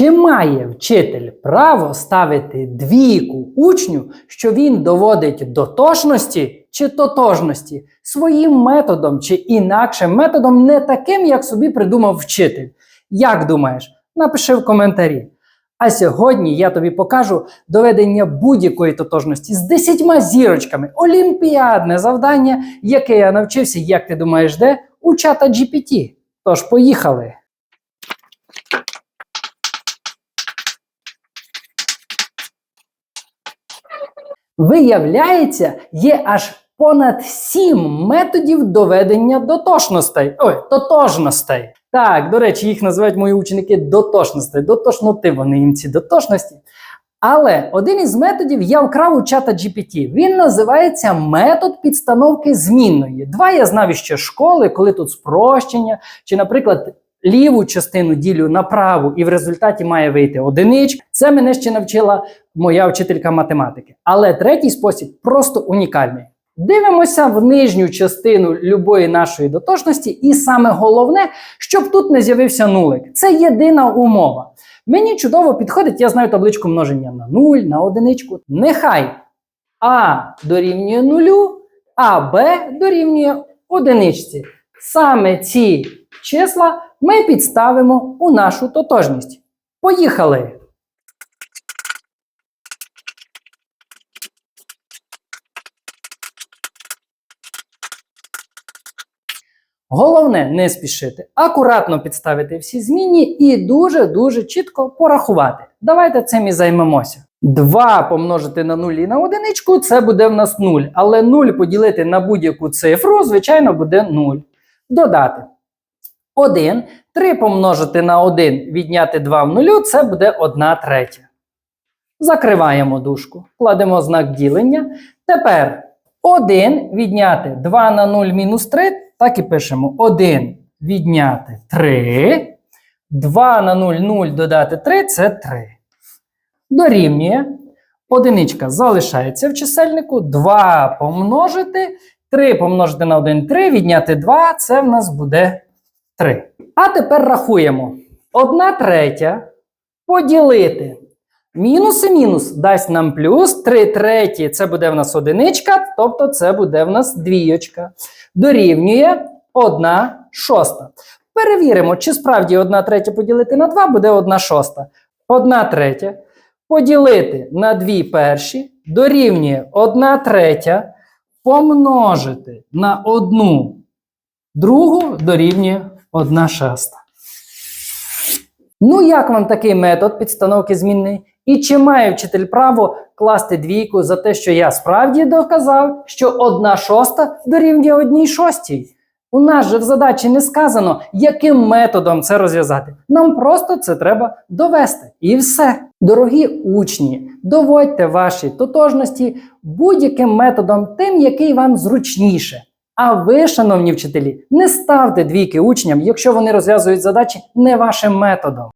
Чи має вчитель право ставити двійку учню, що він доводить до точності чи тотожності своїм методом чи інакшим методом, не таким, як собі придумав вчитель? Як думаєш? Напиши в коментарі. А сьогодні я тобі покажу доведення будь-якої тотожності з десятьма зірочками. Олімпіадне завдання, яке я навчився, як ти думаєш, де? У чата GPT. Тож поїхали. Виявляється, є аж понад сім методів доведення дотошностей. Ой, тотожностей. Так, до речі, їх називають мої ученики дотошностей. Дотошноти вони їм ці дотошності. Але один із методів я вкрав у чата GPT. Він називається метод підстановки змінної. Два я знав іще школи, коли тут спрощення, чи, наприклад, ліву частину ділю на праву, і в результаті має вийти одиничка. Це мене ще навчила моя вчителька математики. Але третій спосіб просто унікальний. Дивимося в нижню частину любої нашої дотошності, і саме головне, щоб тут не з'явився нулик. Це єдина умова. Мені чудово підходить, я знаю табличку множення на 0, на одиничку. Нехай А дорівнює нулю, а Б дорівнює одиничці. Саме ці числа ми підставимо у нашу тотожність. Поїхали! Головне не спішити, акуратно підставити всі змінні і дуже-дуже чітко порахувати. Давайте цим і займемося. 2 помножити на 0 і на одиничку це буде в нас 0. Але 0 поділити на будь-яку цифру, звичайно, буде 0. Додати. 1. 3 помножити на 1, відняти 2 в нулю, це буде 1 третя. Закриваємо дужку, кладемо знак ділення. Тепер 1 відняти 2 на 0 мінус 3, так і пишемо 1 відняти 3. 2 на 0, 0 додати 3 це 3. Дорівнює. Одиничка залишається в чисельнику. 2 помножити. 3 помножити на 1 3, відняти 2, це в нас буде 3. А тепер рахуємо. 1 третя поділити. Мінус і мінус дасть нам плюс 3 треті. Це буде в нас одиничка, тобто це буде в нас двійочка. Дорівнює 1 шоста. Перевіримо, чи справді 1 третя поділити на 2 буде 1 шоста. 1 третя поділити на 2 перші дорівнює 1 третя помножити на 1 другу дорівнює 1 шеста. Ну, як вам такий метод підстановки змінної? І чи має вчитель право класти двійку за те, що я справді доказав, що 1 шоста дорівнює 1 шостій? У нас же в задачі не сказано, яким методом це розв'язати. Нам просто це треба довести. І все. Дорогі учні, доводьте ваші тотожності будь-яким методом, тим, який вам зручніше. А ви, шановні вчителі, не ставте двійки учням, якщо вони розв'язують задачі не вашим методом.